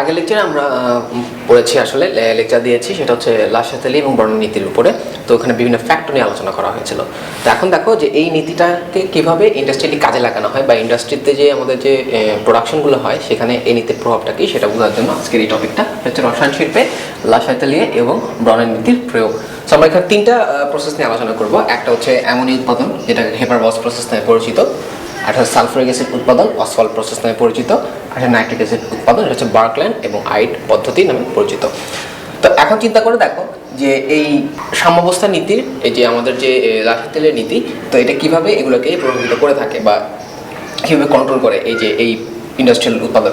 আগের লেকচারে আমরা পড়েছি আসলে লেকচার দিয়েছি, সেটা হচ্ছে লাশাতালি এবং বর্ণনীতির উপরে। তো ওখানে বিভিন্ন ফ্যাক্টর নিয়ে আলোচনা করা হয়েছিল। তো এখন দেখো যে এই নীতিটাকে কীভাবে ইন্ডাস্ট্রিয়ালি কাজে লাগানো হয় বা ইন্ডাস্ট্রিতে যে আমাদের যে প্রোডাকশনগুলো হয়, সেখানে এই নীতির প্রভাবটা কি, সেটা বোঝার জন্য আজকের এই টপিকটা হচ্ছে রসায়ন শিল্পে লাশাতালিয়ে এবং বর্ণনীতির প্রয়োগ। তো আমরা এখানে তিনটা প্রসেস নিয়ে আলোচনা করব। একটা হচ্ছে অ্যামোনিয়া উৎপাদন যেটা হেপার বস প্রসেস নামে পরিচিত। হচ্ছে সালফারিক অ্যাসিড উৎপাদন, অসফল প্রসেস নামে পরিচিত। একটা নাইট্রিক অ্যাসিড উৎপাদন, এটা হচ্ছে বার্কল্যান্ড এবং আইট পদ্ধতি নামে পরিচিত। তো এখন চিন্তা করে দেখো যে এই সাম্যাবস্থা নীতির এই যে আমাদের যে লাঠি তেলের নীতি, তো এটা কীভাবে এগুলোকে প্রভাবিত করে থাকে বা কীভাবে কন্ট্রোল করে এই যে এই ইন্ডাস্ট্রিয়াল উৎপাদন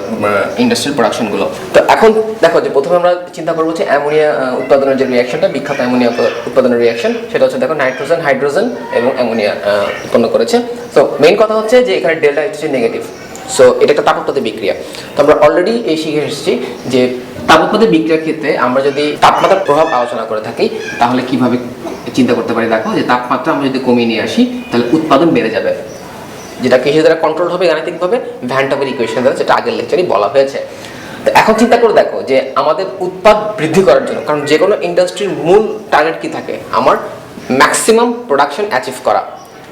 ইন্ডাস্ট্রিয়াল প্রোডাকশনগুলো তো এখন দেখো যে প্রথমে আমরা চিন্তা করব যে অ্যামোনিয়া উৎপাদনের যে রিয়াকশনটা বিখ্যাত অ্যামোনিয়া উৎপাদনের রিয়াকশন সেটা হচ্ছে দেখো নাইট্রোজেন হাইড্রোজেন এবং অ্যামোনিয়া উৎপন্ন করেছে। তো মেইন কথা হচ্ছে যে এখানে ডেল্টা হচ্ছে নেগেটিভ সো এটা একটা তাপোৎপাদী বিক্রিয়া। তো আমরা অলরেডি এই শিখে এসেছি যে তাপোৎপাদী বিক্রিয়ার ক্ষেত্রে আমরা যদি তাপমাত্রার প্রভাব আলোচনা করে থাকি, তাহলে কীভাবে চিন্তা করতে পারি দেখো? যে তাপমাত্রা আমরা যদি কমিয়ে নিয়ে আসি, তাহলে উৎপাদন বেড়ে যাবে। যেটা কিসের দ্বারা কন্ট্রোল হবে গাণিতিকভাবে ভ্যান্টাবের ইকুয়েশন দ্বারা যেটা আগের লেকচারই বলা হয়েছে। তো এখন চিন্তা করে দেখো যে আমাদের উৎপাদ বৃদ্ধি করার জন্য, কারণ যে কোনো ইন্ডাস্ট্রির মূল টার্গেট কি থাকে? আমার ম্যাক্সিমাম প্রোডাকশন অ্যাচিভ করা।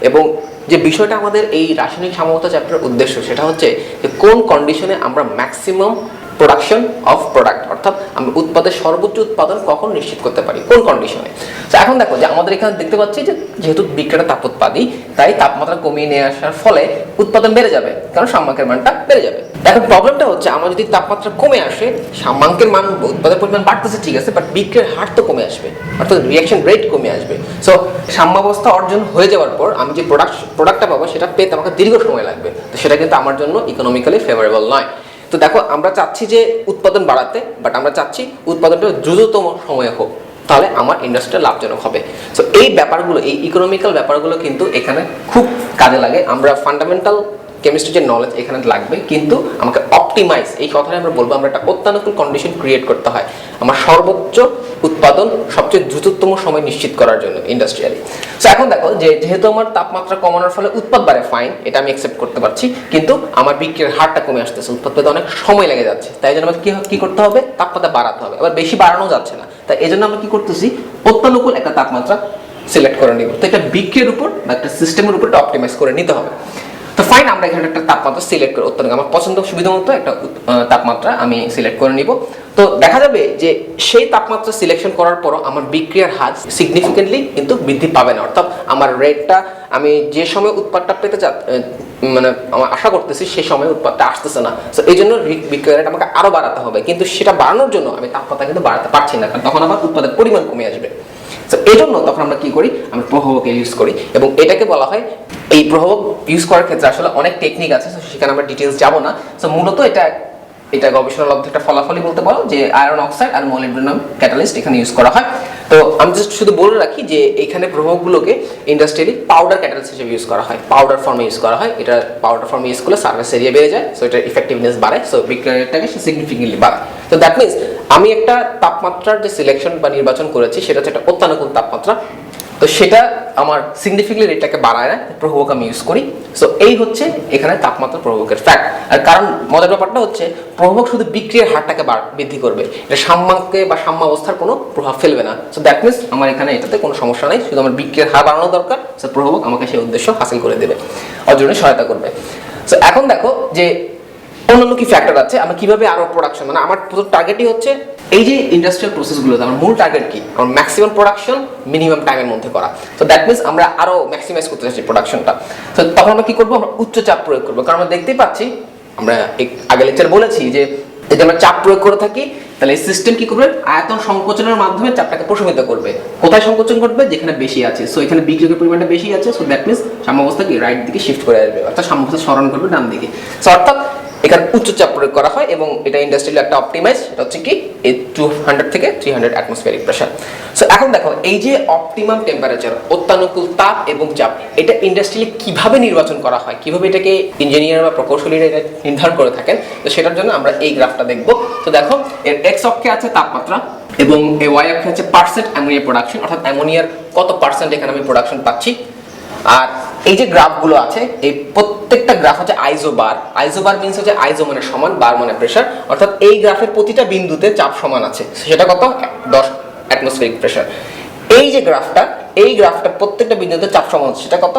এবং যে বিষয়টা আমাদের এই রাসায়নিক সামগ্রতা চ্যাপ্টারের উদ্দেশ্য, সেটা হচ্ছে যে কোন কন্ডিশনে আমরা ম্যাক্সিমাম প্রোডাকশন অফ প্রোডাক্ট অর্থাৎ আমরা উৎপাদের সর্বোচ্চ উৎপাদন কখন নিশ্চিত করতে পারি, কোন কন্ডিশনে তো এখন দেখো যে আমাদের এখানে দেখতে পাচ্ছি যে যেহেতু বিক্রিয়াটা তাপোৎপাদী, তাই তাপমাত্রা কমিয়ে নিয়ে আসার ফলে উৎপাদন বেড়ে যাবে, কারণ সাম্যাঙ্কের মানটা বেড়ে যাবে। এখন প্রবলেমটা হচ্ছে আমার যদি তাপমাত্রা কমে আসে, সাম্যাঙ্কের মান, উৎপাদের পরিমাণ বাড়তেছে, ঠিক আছে বাট বিক্রিয়ার হার তো কমে আসবে, অর্থাৎ রিয়াকশন রেট কমে আসবে। সো সাম্যাবস্থা অর্জন হয়ে যাওয়ার পর আমি যে প্রোডাক্ট প্রোডাক্টটা পাবো, সেটা পেতে আমাকে দীর্ঘ সময় লাগবে। তো সেটা কিন্তু আমার জন্য ইকোনমিক্যালি ফেভারেবল নয়। তো দেখো, আমরা চাচ্ছি যে উৎপাদন বাড়াতে বাট আমরা চাচ্ছি উৎপাদনটা দ্রুততম সময়ে হোক, তাহলে আমার ইন্ডাস্ট্রি লাভজনক হবে। সো এই ব্যাপারগুলো, এই ইকোনমিক্যাল ব্যাপারগুলো কিন্তু এখানে খুব কাজে লাগে। আমরা ফান্ডামেন্টাল কেমিস্ট্রি যে নলেজ এখানে লাগবে, কিন্তু আমাকে অপটিমাইজ এই কথাটা আমরা বলব, আমরা একটা অত্যানুকূল কন্ডিশন ক্রিয়েট করতে হয়। আমার সর্বোচ্চ উৎপাদন, সবচেয়ে দ্রুততম সময় নিশ্চিত করার জন্য ইন্ডাস্ট্রিয়ালি সো এখন দেখো যে যেহেতু আমার তাপমাত্রা কমানোর ফলে উৎপাদ বাড়ে ফাইন এটা আমি অ্যাকসেপ্ট করতে পারছি, কিন্তু আমার বিক্রির হারটা কমে আসতেছে, উৎপাদ পেতে অনেক সময় লেগে যাচ্ছে। তাই জন্য আমাকে কি করতে হবে? তাপমাত্রা বাড়াতে হবে। আবার বেশি বাড়ানো যাচ্ছে না। তাই এই জন্য আমরা কি করতেছি? অত্যানুকূল একটা তাপমাত্রা সিলেক্ট করে নিব। তো একটা বিক্রির উপর বা একটা সিস্টেমের উপর অপটিমাইজ করে নিতে হবে। তো ফাইন আমরা এখানে একটা তাপমাত্রা সিলেক্ট করে অত্যন্ত আমার পছন্দ সুবিধা মতো একটা তাপমাত্রা আমি সিলেক্ট করে নিব। তো দেখা যাবে যে সেই তাপমাত্রা সিলেকশন করার পরও আমার বিক্রিয়ার হার সিগনিফিকেন্টলি কিন্তু বৃদ্ধি পাবে না। অর্থাৎ আমার রেটটা আমি যে সময় উৎপাদটা পেতে চা মানে আমার আশা করতেছি সেই সময় উৎপাদটা আসতেছে না। তো এই জন্য বিক্রয় রেট আমাকে আরও বাড়াতে হবে। কিন্তু সেটা বাড়ানোর জন্য আমি তাপমাত্রা কিন্তু বাড়াতে পারছি না, কারণ তখন আমার উৎপাদের পরিমাণ কমে আসবে। তো এই জন্য তখন আমরা কি করি? আমরা প্রভাবকে ইউজ করি। এবং এটাকে বলা হয়, এই প্রভাবক ইউজ করার ক্ষেত্রে আসলে অনেক টেকনিক আছে, so সেখানে আমরা ডিটেলস যাব না। তো মূলত এটা এটা গবেষণালব্ধ একটা ফলাফলই বলতে পারো যে আয়রন অক্সাইড আর মোলিবডেনাম ক্যাটালিস্ট এখানে ইউজ করা হয়। তো, আমি জাস্ট শুধু বলে রাখি যে এখানে প্রভাবগুলোকে ইন্ডাস্ট্রিয়ালি পাউডার ক্যাটালিস্ট হিসেবে ইউজ করা হয়। পাউডার ফর্মে ইউজ করা হয়। এটা পাউডার ফর্মে ইউজ করলে সার্ভিস এরিয়া বেড়ে যায় সো এটার ইফেক্টিভনেস বাড়ে সো বিক্রয়টাকে সিগনিফিকেন্টলি বাড়ায়। তো দ্যাট মিনস আমি একটা তাপমাত্রার যে সিলেকশন বা নির্বাচন করেছি, সেটা হচ্ছে একটা অত্যানুকূল তাপমাত্রা। তো সেটা আমার সিগনিফিকেন্টলি রেটটাকে বাড়ায় না, প্রভাবক আমি ইউজ করি। সো এই হচ্ছে এখানে তাপমাত্রা প্রভাবকের ফ্যাক্ট আর কারণ মজার ব্যাপারটা হচ্ছে, প্রভাবক শুধু বিক্রিয়ার হারটাকে বৃদ্ধি করবে। এটা সাম্যাঙ্কে বা সাম্যাবস্থার কোনো প্রভাব ফেলবে না। সো দ্যাট মিনস আমার এখানে এটাতে কোনো সমস্যা নেই। শুধু আমার বিক্রিয়ার হার বাড়ানো দরকার। সো প্রভাবক আমাকে সেই উদ্দেশ্য হাসিল করে দেবে। অর্জনে সহায়তা করবে। সো এখন দেখো যে অন্যান্য কি ফ্যাক্টর আছে, আমরা কীভাবে আরও প্রোডাকশন মানে আমার প্রথম টার্গেটই হচ্ছে এই যে ইন্ডাস্ট্রিয়াল প্রসেসগুলোতে আমার মূল টার্গেট কি? আমার ম্যাক্সিমাম প্রোডাকশন মিনিমাম টাইমের মধ্যে করা। তো দ্যাট মিনস আমরা আরও ম্যাক্সিমাইজ করতে চাচ্ছি প্রোডাকশনটা তো তখন আমরা কি করব? আমরা উচ্চ চাপ প্রয়োগ করব। কারণ আমরা দেখতেই পাচ্ছি, আমরা আগে লেকচার বলেছি যে যদি আমরা চাপ প্রয়োগ করে থাকি, তাহলে এই সিস্টেম কি করবে? আয়তন সংকোচনের মাধ্যমে চাপটাকে প্রশমিত করবে। কোথায় সংকোচন করবে যেখানে বেশি আছে। সো এখানে বিক্রিয়কের পরিমাণটা বেশি আছে। সো দ্যাট মিনস সাম্যাবস্থা কি রাইট দিকে শিফট করে আসবে। অর্থাৎ সাম্যাবস্থা স্মরণ করবে ডান দিকে সো অর্থাৎ এখানে উচ্চ চাপ প্রয়োগ করা হয় এবং এটা ইন্ডাস্ট্রিয়াল একটা অপটিমাইজ এটা হচ্ছে কি, এই টু হান্ড্রেড থেকে three hundred atmospheric pressure so এখন দেখো, এই যে অপটিমাম টেম্পারেচার অত্যানুকূল তাপ এবং চাপ, এটা ইন্ডাস্ট্রিয়ালি কীভাবে নির্বাচন করা হয়, কীভাবে এটাকে ইঞ্জিনিয়ার বা প্রকৌশলীরা এটা নির্ধারণ করে থাকেন, তো সেটার জন্য আমরা এই গ্রাফটা দেখব। তো দেখো, এর এক্স অক্ষে আছে তাপমাত্রা এবং এই ওয়াই অক্ষে আছে পার্সেন্ট অ্যামোনিয়া প্রোডাকশন অর্থাৎ অ্যামোনিয়ার কত পার্সেন্ট এখানে আমি প্রোডাকশন পাচ্ছি। আর এই যে গ্রাফগুলো আছে, এই প্রত্যেকটা গ্রাফ হচ্ছে আইজো বার আইজো বার মিনস হচ্ছে আইজো মানে সমান, বার মানে প্রেশার অর্থাৎ এই গ্রাফের প্রতিটা বিন্দুতে চাপ সমান আছে। সেটা কত? দশ অ্যাটমসফিয়ারিক প্রেশার এই যে গ্রাফটা, এই গ্রাফটা প্রত্যেকটা বিন্দুতে চাপ সমান হচ্ছে সেটা কত?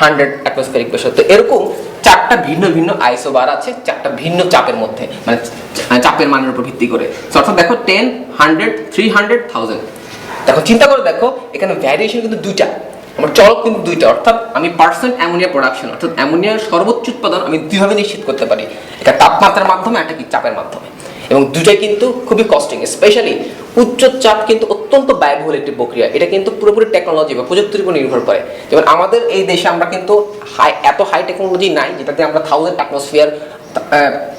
হান্ড্রেড অ্যাটমসফিয়ারিক প্রেশার তো এরকম চারটা ভিন্ন ভিন্ন আইসো বার আছে, চারটা ভিন্ন চাপের মধ্যে মানে চাপের মানের উপর ভিত্তি করে। অর্থাৎ দেখো ten hundred three hundred thousand দেখো, চিন্তা করে দেখো, এখানে ভ্যারিয়েশন কিন্তু দুইটা। আমার চলক কিন্তু দুইটা, অর্থাৎ আমি পার্সেন্ট অ্যামোনিয়া প্রোডাকশন, অর্থাৎ অ্যামোনিয়ার সর্বোচ্চ উৎপাদন আমি দুইভাবে নিশ্চিত করতে পারি। একটা তাপমাত্রার মাধ্যমে একটা কি চাপের মাধ্যমে। এবং দুটাই কিন্তু খুবই কস্টিং স্পেশালি উচ্চ চাপ কিন্তু অত্যন্ত ব্যয়বহুল একটি প্রক্রিয়া। এটা কিন্তু পুরোপুরি টেকনোলজি বা প্রযুক্তির উপর নির্ভর করে। যেমন আমাদের এই দেশে আমরা কিন্তু হাই এত হাই টেকনোলজি নাই, যেটাতে আমরা thousand atmosphere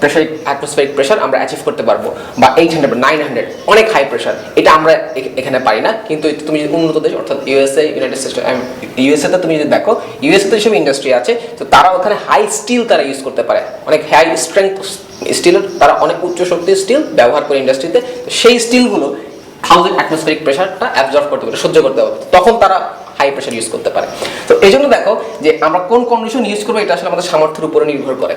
pressure atmospheric pressure আমরা অ্যাচিভ করতে পারব। বা এইট হান্ড্রেড নাইন হান্ড্রেড অনেক হাই প্রেশার এটা আমরা এখানে পারি না। কিন্তু তুমি যদি উন্নত দেশ, অর্থাৎ ইউএসএ ইউনাইটেড স্টেটস ইউএসএ তে তুমি যদি দেখো ইউএসএ তে যেসব ইন্ডাস্ট্রি আছে, তো তারা ওখানে হাই স্টিল তারা ইউজ করতে পারে। অনেক হাই স্ট্রেংথ স্টিল তারা অনেক উচ্চ শক্তির স্টিল ব্যবহার করে ইন্ডাস্ট্রিতে সেই স্টিলগুলো থাউজেন্ড অ্যাটমসফিয়ারিক প্রেশারটা অ্যাবজর্ব করতে পারে, সহ্য করতে পারে। তখন তারা হাই প্রেশার ইউজ করতে পারে। তো এই জন্য দেখো যে আমরা কোন কন্ডিশন ইউজ করব, এটা আসলে আমাদের সামর্থ্যের উপরে নির্ভর করে।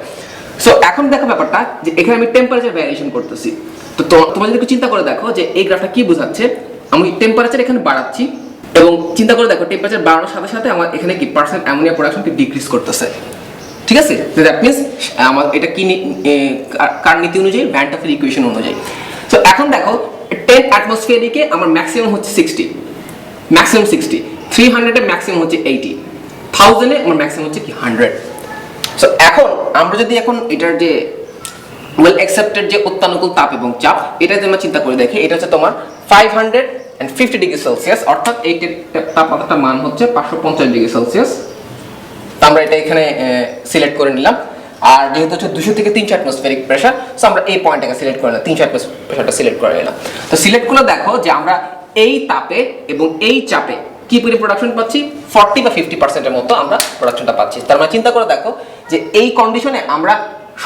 সো এখন দেখো ব্যাপারটা যে এখানে আমি টেম্পারেচার ভ্যারিয়েশন করতেছি। তো তোমরা যদি চিন্তা করে দেখো যে এই গ্রাফটা কি বোঝাচ্ছে, আমি টেম্পারেচার এখানে বাড়াচ্ছি এবং চিন্তা করে দেখো টেম্পারেচার বাড়ানোর সাথে সাথে আমার এখানে কি পার্সেন্ট অ্যামোনিয়া প্রোডাকশনকে ডিক্রিজ করতেছে। ঠিক আছে? দ্যাট মিনস আমার এটা কি কার নীতি অনুযায়ী? ভ্যান্টাফের ইকুয়েশন অনুযায়ী। তো এখন দেখো টেন অ্যাটমসফিয়ারিকে আমার ম্যাক্সিমাম হচ্ছে সিক্সটি ম্যাক্সিমাম সিক্সটি থ্রি হান্ড্রেডে ম্যাক্সিমাম হচ্ছে এইটি থাউজেন্ডে আমার ম্যাক্সিমাম হচ্ছে কি হান্ড্রেড সো এখন আমরা যদি এখন এটার যে ওয়েল অ্যাকসেপ্টেড যে অত্যানুকূল তাপ এবং চাপ এটা যদি আমরা চিন্তা করে দেখি, এটা হচ্ছে তোমার five hundred and fifty degree Celsius অর্থাৎ এই তাপমাত্রাটার মান হচ্ছে পাঁচশো পঞ্চাশ ডিগ্রি সেলসিয়াস আমরা এটা এখানে সিলেক্ট করে নিলাম। আর যেহেতু হচ্ছে দুশো থেকে তিনশো অ্যাটমসফিয়ারিক প্রেশার সো আমরা এই পয়েন্টটাকে সিলেক্ট করে নিলাম, তিনশো প্রেশারটা সিলেক্ট করে নিলাম। তো সিলেক্ট করলে দেখো যে আমরা এই তাপে এবং এই চাপে কি পরি প্রোডাকশন পাচ্ছি? ফর্টি বা ফিফটি পার্সেন্টের মতো আমরা প্রোডাকশনটা পাচ্ছি। তার মানে চিন্তা করে দেখো যে এই কন্ডিশনে আমরা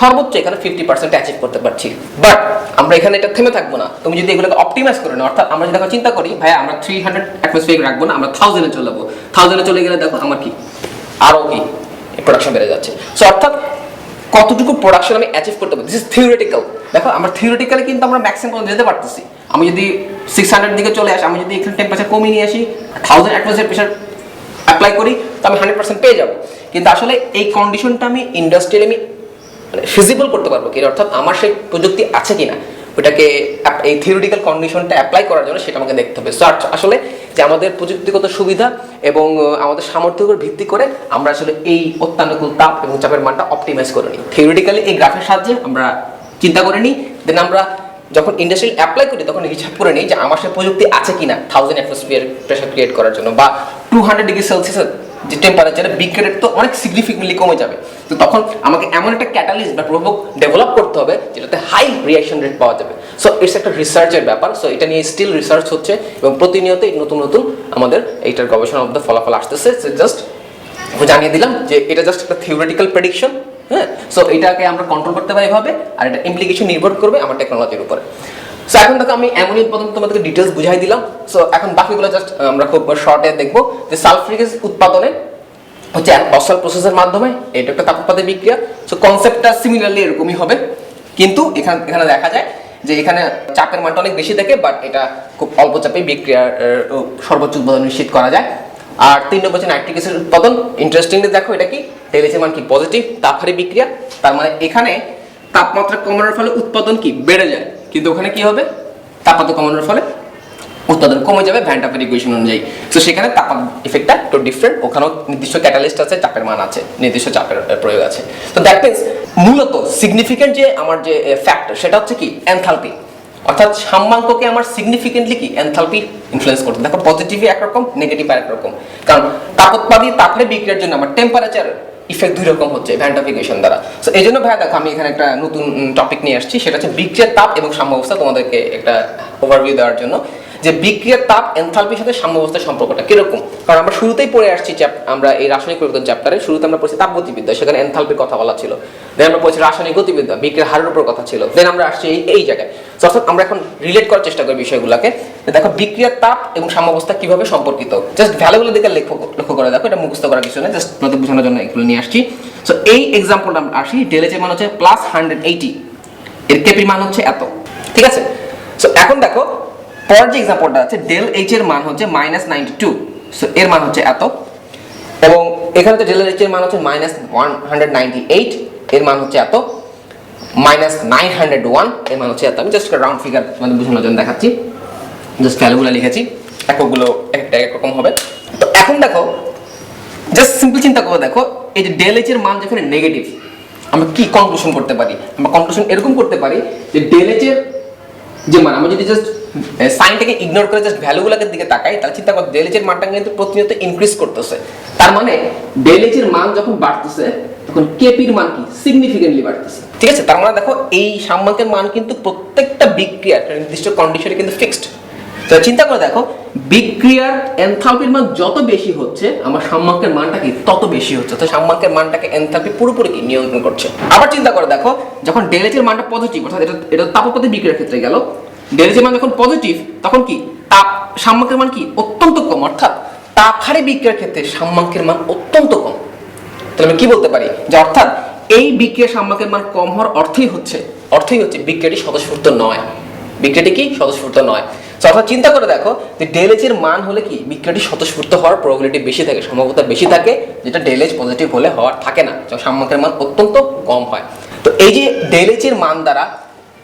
সর্বোচ্চ এখানে ফিফটি পার্সেন্ট অ্যাচিভ করতে পারছি। বাট আমরা এখানে এটা থেমে থাকব না। তুমি যদি এগুলোকে অপটিমাইজ করে নাও, অর্থাৎ আমরা যদি দেখো চিন্তা করি ভাই আমরা থ্রি হান্ড্রেড অ্যাটমসফিয়ার রাখব না, আমরা থাউজেন্ডে চলে যাব। থাউজেন্ডে চলে গেলে দেখো আমার কি? আরও কি? প্রোডাকশন বেড়ে যাচ্ছে। সো অর্থাৎ কতটুকু প্রোডাকশন আমি অ্যাচিভ করতে পারি দিস ইজ থিওরিটিক্যাল দেখো, আমরা থিওরিটিক্যালি কিন্তু আমরা ম্যাক্সিমাম যেতে পারতেছি। আমি যদি সিক্স হান্ড্রেড দিকে চলে আসি, আমি যদি এখানে টেম্পারেচার কমিয়ে নিয়ে আসি থাউজেন্ড অ্যাটমসফিয়ার প্রেশার অ্যাপ্লাই করি, তো আমি হান্ড্রেড পার্সেন্ট পেয়ে যাব। কিন্তু আসলে এই কন্ডিশনটা আমি ইন্ডাস্ট্রিয়াল আমি মানে ফিজিবল করতে পারব কি অর্থাৎ আমার সেই প্রযুক্তি আছে কিনা ওটাকে app- এই থিওরিটিক্যাল কন্ডিশনটা অ্যাপ্লাই করার জন্য সেটা আমাকে দেখতে হবে। সো আসলে যে আমাদের প্রযুক্তিগত সুবিধা এবং আমাদের সামর্থ্যের উপর ভিত্তি করে আমরা আসলে এই অত্যানুকূল তাপ এবং চাপের মানটা অপটিমাইজ করে নিই। থিওরিটিক্যালি এই গ্রাফের সাহায্যে আমরা চিন্তা করে নিই দেন আমরা যখন ইন্ডাস্ট্রিয়াল অ্যাপ্লাই করি, তখন হিসাব করে নিই যে আমার সে প্রযুক্তি আছে কিনা থাউজেন্ড অ্যাটমসফিয়ার প্রেশার ক্রিয়েট করার জন্য বা টু হান্ড্রেড ডিগ্রি সেলসিয়াস যে টেম্পারেচারে বিক্রেট তো অনেক সিগনিফিকেন্টলি কমে যাবে। তো তখন আমাকে এমন একটা ক্যাটালিস্ট বা প্রভোগ ডেভেলপ করতে হবে যেটাতে হাই রিয়াকশন রেট পাওয়া যাবে। সো ইটস একটা রিসার্চের ব্যাপার। সো এটা নিয়ে স্টিল রিসার্চ হচ্ছে এবং প্রতিনিয়তই নতুন নতুন আমাদের এইটার গবেষণা মধ্যে ফলাফল আসতেছে। জাস্ট জানিয়ে দিলাম যে এটা জাস্ট একটা থিওরিটিক্যাল প্রেডিকশন হ্যাঁ? সো এটাকে আমরা কন্ট্রোল করতে পারি এভাবে, আর এটা ইমপ্লিকেশন নির্ভর করবে আমার টেকনোলজির উপরে। সো এখন দেখো, আমি অ্যামোনিয়া উৎপাদন তোমাদেরকে ডিটেলস বুঝাই দিলাম। সো এখন বাকিগুলো জাস্ট আমরা খুব শর্টে দেখব। যে সালফ্রিক উৎপাদনে হচ্ছে অসল প্রসেসের মাধ্যমে, এটা একটা তাপোৎপাদক বিক্রিয়া। সো কনসেপ্টটা সিমিলারলি এরকমই হবে। কিন্তু এখানে এখানে দেখা যায় যে এখানে চাপের মানটা অনেক বেশি থাকে বাট এটা খুব অল্প চাপে বিক্রিয়ার সর্বোচ্চ উৎপাদন নিশ্চিত করা যায়। আর তিন নম্বর হচ্ছে নাইট্রিক অ্যাসিড উৎপাদন। ইন্টারেস্টিংলি দেখো, এটা কি? টেলিসের মান কি? পজিটিভ তাপহারি বিক্রিয়া। তার মানে এখানে তাপমাত্রা কমানোর ফলে উৎপাদন কি? বেড়ে যায়। কিন্তু ওখানে কি হবে? তাপমাত্রা কমানোর ফলে উৎপাদন কমে যাবে ভ্যান্টাফের ইকুয়েশন অনুযায়ী। তো সেখানে তাপ ইফেক্টটা একটু ডিফারেন্ট ওখানেও নির্দিষ্ট ক্যাটালিস্ট আছে, চাপের মান আছে, নির্দিষ্ট চাপের প্রয়োগ আছে। তো দ্যাট মিনস মূলত সিগনিফিকেন্ট যে, আমার যে ফ্যাক্টর সেটা হচ্ছে কি? এনথালপি অর্থাৎ সাম্যাঙ্ককে আমার সিগনিফিকেন্টলি কি? এনথালপি ইনফ্লুয়েন্স করতে দেখো পজিটিভ একরকম নেগেটিভ একরকম কারণ তাপ তাপোৎপাদী তাপরে বিক্রিয়ার জন্য আমার টেম্পারেচার ইফেক্ট দুই রকম হচ্ছে ভ্যান্টাফিকেশন দ্বারা। সো এই জন্য ভাইয়া দেখো, আমি এখানে একটা নতুন টপিক নিয়ে আসছি। সেটা হচ্ছে বিক্রিয়ার তাপ এবং সাম্যাবস্থা তোমাদেরকে একটা ওভারভিউ দেওয়ার জন্য। যে বিক্রিয়ার তাপ এনথালপির সাথে সাম্যাবস্থার সম্পর্কটা কীরকম? কারণ আমরা শুরুতেই পড়ে আসছি আমরা এই রাসায়নিক পরিবর্তন চ্যাপ্টারে শুরুতে আমরা পড়ছি তাপগতিবিদ্যা, সেখানে এনথালপির কথা বলা ছিল। দেন আমরা পড়ছি রাসায়নিক গতিবিদ্যা, বিক্রিয়ার হারের উপর কথা ছিল। দেন আমরা আসছি এই এই জায়গায়। অর্থাৎ আমরা এখন রিলেট করার চেষ্টা করি বিষয়গুলোকে। দেখো, বিক্রিয়ার তাপ এবং সাম্যাবস্থা কীভাবে সম্পর্কিত? জাস্ট ভ্যালুগুলো দিকে লক্ষ্য করে দেখো এটা মুখস্থ করার কিছু নেই জাস্ট তোমাদের বোঝানোর জন্য এগুলো নিয়ে আসছি। সো এই এক্সাম্পলটা আমরা আসি ডেলেজের মান হচ্ছে প্লাস হান্ড্রেড এইটি এর কেপির মান হচ্ছে এত। ঠিক আছে? সো এখন দেখো পরের যে এক্সাম্পলটা আছে ডেল এইচ এর মান হচ্ছে মাইনাস নাইনটি টু সো এর মান হচ্ছে এত। এবং এখানে তো ডেল এইচ এর মান হচ্ছে minus one hundred ninety eight এর মান হচ্ছে এত। মাইনাস নাইন হান্ড্রেড ওয়ানের মান হচ্ছে এত। আমি জাস্ট রাউন্ড ফিগার তোমাদের বোঝানোর জন্য দেখাচ্ছি। জাস্ট ভ্যালুগুলো লিখেছি। এককগুলো একটা এক রকম হবে। তো এখন দেখো জাস্ট সিম্পল চিন্তা করে দেখো, এই যে ডেল এইচ এর মান যেখানে নেগেটিভ আমরা কি কনক্লুশন করতে পারি? আমরা কনক্লুশন এরকম করতে পারি যে ডেল এইচ এর যে মান আমরা যদি জাস্ট সাইনটাকে ইগনোর করে জাস্ট ভ্যালুগুলোকে দিকে তাকাই, তাহলে চিন্তা কর ডেল এর মানটা কিন্তু প্রতিনিয়ত ইনক্রিজ করতেছে। তার মানে ডেল এর মান যখন বাড়তেছে, তখন কেপির মান কি? সিগনিফিকেন্টলি বাড়তেছে। ঠিক আছে? তার মানে দেখো, এই সাম্যাঙ্কের মান কিন্তু প্রত্যেকটা বিক্রিয়ার নির্দিষ্ট কন্ডিশনে কিন্তু ফিক্সড তো চিন্তা করে দেখো, বিক্রিয়ার এনথালপির মান যত বেশি হচ্ছে, আমার সাম্যাঙ্কের মানটা কি? তত বেশি হচ্ছে। তো সাম্যাঙ্কের মানটাকে এনথালপি পুরোপুরি কি? নিয়ন্ত্রণ করছে। আবার চিন্তা করে দেখো, যখন ডেলেজের মানটা পজিটিভ অর্থাৎ এটা এটা তাপপথে বিক্রিয়ার ক্ষেত্রে গেল ডেলেজের মান যখন পজিটিভ তখন কি? তাপ সাম্যাঙ্কের মান কি? অত্যন্ত কম, অর্থাৎ তাপ হারে বিক্রিয়ার ক্ষেত্রে সাম্যাঙ্কের মান অত্যন্ত কম। তাহলে আমি কি বলতে পারি? যে অর্থাৎ এই বিক্রিয়া সাম্যাঙ্কের মান কম হওয়ার অর্থই হচ্ছে অর্থই হচ্ছে বিক্রিয়াটি স্বতঃস্ফূর্ত নয়। বিক্রিয়াটি কি স্বতঃস্ফূর্ত নয়। অর্থাৎ চিন্তা করে দেখো যে ডেলেজ এর মান হলে কি বিক্রিয়াটি স্বতঃস্ফূর্ত হওয়ার প্রবাবিলিটি বেশি থাকে সম্ভাবনা বেশি থাকে, যেটা ডেলেজ পজিটিভ হলে হওয়ার থাকে না সাম্যকের মান অত্যন্ত কম হয়। তো এই যে ডেলেজের মান দ্বারা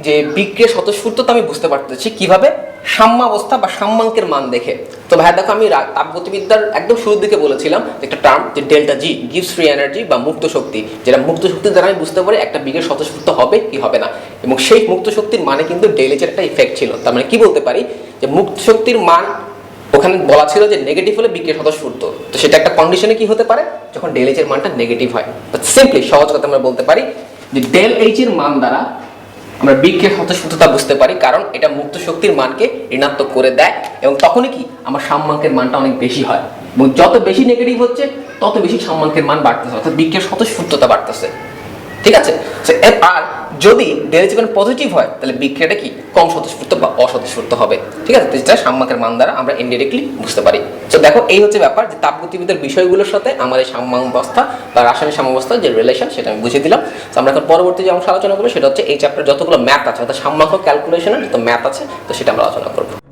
যে বিক্রিয়া স্বতঃস্ফূর্ততা আমি বুঝতে পারতেছি কীভাবে? সাম্যাবস্থা বা সাম্যাঙ্কের মান দেখে। তো ভাই দেখো, আমি তাপগতিবিদ্যার একদম শুরুর দিকে বলেছিলাম একটা টার্ম যে delta G gives free energy বা মুক্ত শক্তি, যেটা মুক্ত শক্তি দ্বারা আমি বুঝতে পারি একটা বিক্রিয়া স্বতঃস্ফূর্ত হবে কি হবে না। এবং সেই মুক্ত শক্তির মানে কিন্তু ডেলেজের একটা ইফেক্ট ছিল। তার মানে কি বলতে পারি? যে মুক্ত শক্তির মান ওখানে বলা ছিল যে নেগেটিভ হলে বিক্রিয়া স্বতঃস্ফূর্ত। তো সেটা একটা কন্ডিশনে কি হতে পারে? যখন ডেল এইচ এর মানটা নেগেটিভ হয়। সিম্পলি সহজ কথা আমরা বলতে পারি যে ডেল এইচ এর মান দ্বারা আমরা বিক্রিয়ার স্বতঃস্ফূর্ততা বুঝতে পারি, কারণ এটা মুক্ত শক্তির মানকে ঋণাত্মক করে দেয় এবং তখনই কি আমার সাম্যাঙ্কের মানটা অনেক বেশি হয়। এবং যত বেশি নেগেটিভ হচ্ছে, তত বেশি সাম্যাঙ্কের মান বাড়তেছে, অর্থাৎ বিক্রিয়ার স্বতঃস্ফূর্ততা বাড়তেছে। ঠিক আছে? আর যদি ডেরিভেটিভ পজিটিভ হয়, তাহলে বিক্রিয়াটা কি? কম স্বতঃস্ফূর্ত বা অস্বতঃস্ফূর্ত হবে। ঠিক আছে? যেটা সাম্যাঙ্কের মান দ্বারা আমরা ইনডিরেক্টলি বুঝতে পারি। তো দেখো, এই হচ্ছে ব্যাপার যে তাপগতিবিদ্যার বিষয়গুলোর সাথে আমাদের সাম্যাবস্থা বা রাসায়নিক সাম্যাবস্থার যে রিলেশন সেটা আমি বুঝিয়ে দিলাম। তো আমরা এখন পরবর্তী যে অংশ আলোচনা করব, সেটা হচ্ছে এই চ্যাপ্টার যতগুলো ম্যাথ আছে, অর্থাৎ সাম্যাঙ্ক ক্যালকুলেশনের যত ম্যাথ আছে, তো সেটা আমরা আলোচনা করব।